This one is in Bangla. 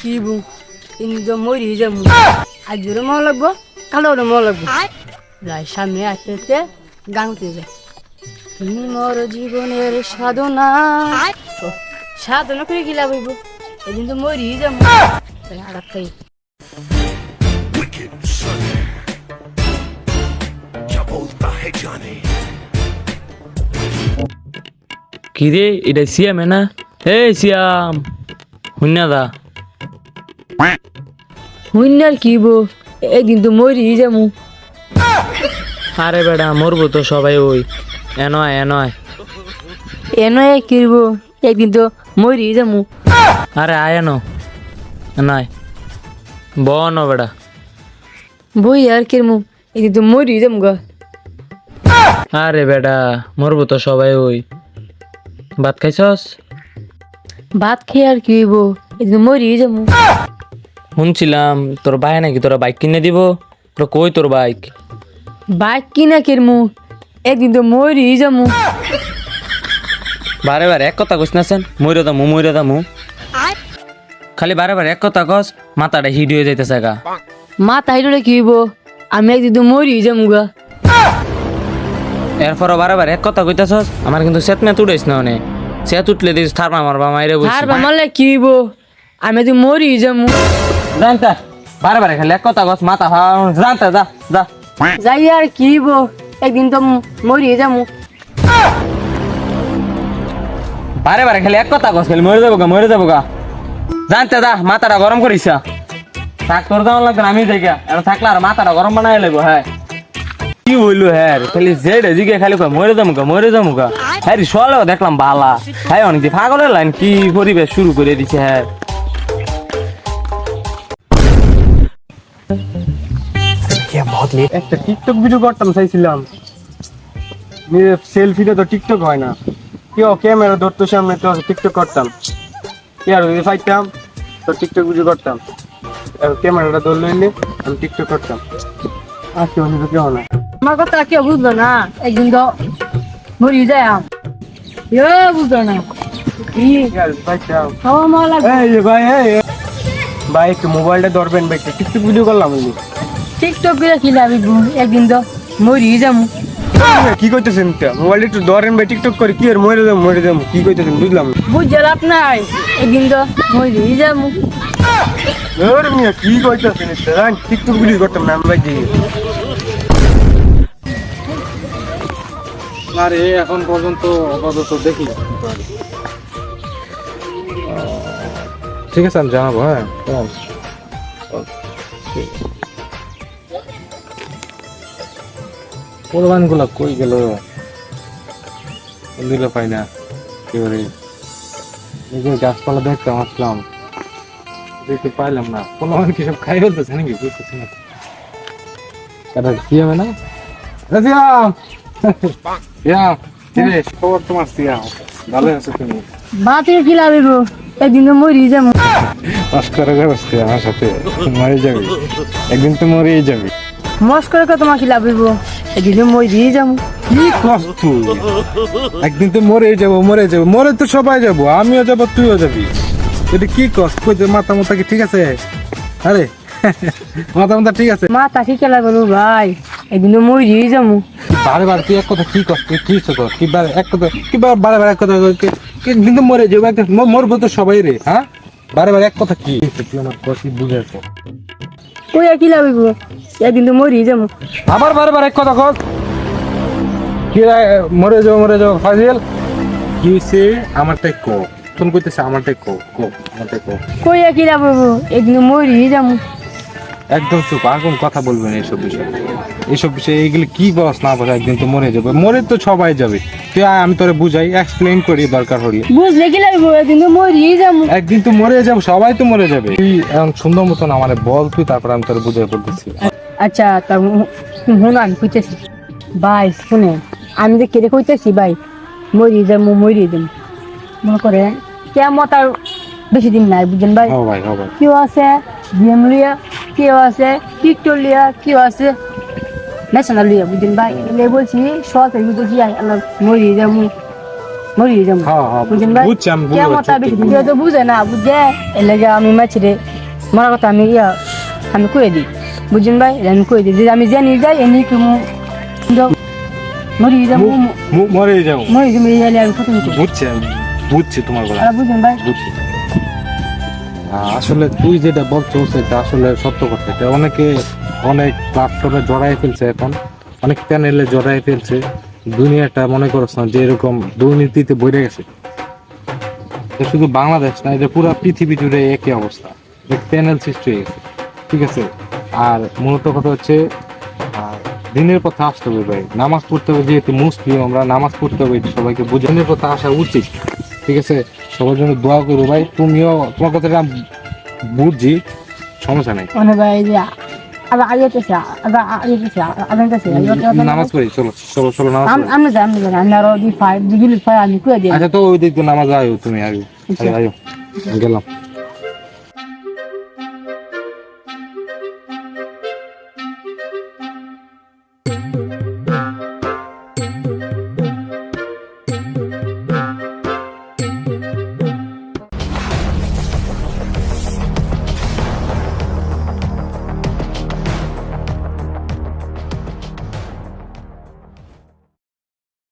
কি বু ইনি তো মরি যাব আজরে মাও লাগব কালোরে মাও লাগব লাই সামনে আসতে গাঙতে যায় তুমি মোর জীবনের সাধনা সাধনা করে গিলা বইব এদিন তো মরি যাব আঘাত খাই কিরে এটা সিয়াম না হে সিয়াম হুন্না দা হুইনার কি বো একদিন তো মরি যাব আরে বেটা মরবো তো সবাই ওই। এনয় এনয়। এনো এক কিরবো একদিন তো মরি যাব আরে আয় এনো। নয় বন বেটা বই আর কিরমু একদিন তো মরি যাব গা। আরে বেটা মরবো তো সবাই ওই। ভাত খাইছস? ভাত খেয়ে আর কি হইব একদিন মরি যাব শুনছিলাম তোর ভাই নাকি তোরা বাইক কিনে দিব? তোর কই তোর বাইক বাইক কিনা কিরমু একদিন তো মরি যাব বারে বারে এক কথা কইস না সেন মইরে দামু মইরে দামু। খালি বারে বারে এক কথা কস মাথাটা হিট হয়ে যাইতেছে গা। মা তাই ডলে কি হইব? আমি একদিন তো মরি যাব গা। এরপরও বারে বারে এক কথা কইতাছস আমার কিন্তু সেত মেত উড়াইস না অনেক। সেত উঠলে দিস থার মারবা মাইরে বলছি আর বামালে কি হইব? আমি একদিন মরি যাব জানতা? বারে বারে খালি এক কথা কস মাথা ভাঙ জানতা যা যা। যাই আর কি হইব একদিন তো মরি যাব বারে বারে খালি এক কথা কস খালি মরে যাব গা মরে যাব গা। জানতে যা মাথাটা গরম করিস থাক তোর দাম লাগবে আমি গা এখন থাকলে আর মাথাটা গরম বানাই লাগবো হ্যাঁ। কি হইল হ্যাঁ খালি জেড এদিকে খালি কয় মরে যাব গা মরে যাব গা। হ্যাঁ সলেও দেখলাম বালা। হ্যাঁ অনেক পাগলের লাইন কি পরিবেশ শুরু করে দিছে হ্যাঁ। একটা টিকটক ভিডিও করতাম চাইছিলাম। সেলফিটা তো টিকটক হয় না। কেউ ক্যামেরা ধরতো সামনে তো টিকটক করতাম। কি আর যদি পাইতাম তো টিকটক ভিডিও করতাম। ক্যামেরাটা ধরে লইলে আমি টিকটক করতাম। আর কেউ হলে তো কেউ না। আমার কথা কেউ বুঝলো না। একদিন তো মরি যায় বুঝলো না। ভাই এই। ভাই একটু মোবাইলটা ধরবেন ভাই একটু টিকটক ভিডিও করলাম আমি টিকটক করে কি লাভিব একদিন তো মরি যাব। কি কইতেছেন এটা? মোবাইলটা একটু ধরেন ভাই টিকটক করে কি আর মরে যাব মরে যাব কি কইতেছেন বুঝলাম। বুঝছে লাভ নাই। একদিন তো মরি যাব। কি জান টিকটক ভিডিও করতাম না আমি ভাই আরে এখন পর্যন্ত আপাতত দেখি। ঠিক আছে, আমি জানাব হ্যাঁ। পোলবানগুলা কই গেল? দিল পাই না করে এই যে গাছপালা দেখতাম আসলাম দেখতে পাইলাম না। পোলবান কি সব খাই ফেলতেছে নাকি? বুঝতেছি না। এটা সিয়াম না? সিয়াম সিয়াম খবর তোমার সিয়াম ভালো আছো তুমি? বাতিল কি লাভিব একদিন তো মরি যাব। মস্করা করছিস আমার সাথে। মরে যাবি। একদিন তো মরেই যাবি। মস্কর করে তোমার কি লাভিব একদিন তো মরি যাব। কি কষ্ট একদিন তো মরে যাব মরে যাব। মরে তো সবাই যাব আমিও যাব তুইও যাবি। এটা কি কষ্ট কই মাথা মাথা কি ঠিক আছে? আরে মাথা মাথা ঠিক আছে? মা তাকে খেলা করব ভাই? একদিন মরি যাব। বারে বারে তুই এক কথা কি কষ্ট কি কি বারে এক কথা কি বারে বারে এক কথা কি- কি কিন্তু মরে যাব একদিন ম- মরবো তো সবাই রে হ্যাঁ? বারে বারে এক কথা কি? তুই আমার কষ্ট বুঝেছ ওই কি লাভিব একদিন তো মরি যাব। আবার বারে বারে এক কথা কর কি মরে যাব মরে যাব ফাজিল? কি হইছে? আমারটাই কো। ফোন করতেছে আমারটাই কো কো আমারটাই কো। কই কি লাভিব একদিন মরি যাব। একদম চুপ আগুন কথা বলবেন এইসব বিষয়ে। এইসব বিষয়ে এইগুলো কি বস না বস একদিন তো মরে যাবে। মরে তো সবাই যাবে। তুই আয়, আমি তোরে বুঝাই এক্সপ্লেইন করি দরকার হলে। বুঝলে কি লাভিব একদিন তো মরি যাব। একদিন তো মরে যাবে সবাই তো মরে যাবে। তুই এখন সুন্দর মতন আমার বল তুই তারপর আমি তোরে বুঝাই বলতেছি। আচ্ছা তা শুনো আমি কইতেছি। ভাই শুনে আমি যে কেটে কইতেছি ভাই মরি যাব মরি যাব। মনে করে কেমন আর বেশি দিন নাই বুঝলেন ভাই? ও ভাই ও ভাই। কেউ আছে গেম লিয়া কেউ আছে টিকটক লিয়া কেউ আছে। ন্যাশনাল লিয়া বুঝলেন ভাই এলে বলছি সরকারি বুঝতে কি আল্লাহ মরি যাব মরি যাব। হ্যাঁ হ্যাঁ ভাই? বুঝছি আমি কেমন পারছি। বেশি তো বুঝে না বুঝে? এর লাগে আমি মাছিরে মরার কথা আমি ইয়া আমি কয়ে দিই। বুঝছেন ভাই আমি কয়ে দিই যে আমি জানি যাই এমনি কি মরি যাব মরে যাও মরি যাব। এই আমি কত বুঝছি বুঝছি তোমার কথা। আর বুঝছেন ভাই। বুঝছি। আসলে তুই যেটা বলছো সেটা আসলে সত্য কথা। এটা অনেকে অনেক প্ল্যাটফর্মে জড়াই ফেলছে এখন। অনেক প্যানেলে জড়াই ফেলছে। দুনিয়াটা মনে করছ না যে এরকম দুর্নীতিতে বইরে গেছে। শুধু বাংলাদেশ না এটা পুরো পৃথিবী জুড়ে একই অবস্থা। প্যানেল সৃষ্টি হয়ে গেছে। ঠিক আছে? আর মূলত কথা হচ্ছে দিনের পথে আসতে হবে ভাই। নামাজ পড়তে হবে যেহেতু মুসলিম, আমরা নামাজ পড়তে হবে সবাইকে বুঝে। দিনের পথে আসা উচিত। ঠিক আছে? সবার জন্য দোয়া করব ভাই। তুমিও তোমার কথাটা বুঝছি সমস্যা নেই। মানে ভাই আবার আইতেছে আবার আইতেছে আইতেছে নামাজ পড়ি চলো চলো চলো নামাজ আমি যাই আমি যাই আমরা রোজি ফাইভ দিগুলি ফাইভ আমি কই দিই আচ্ছা তো ওই দিক নামাজ আয়ো তুমি আগে আয়ো গেলাম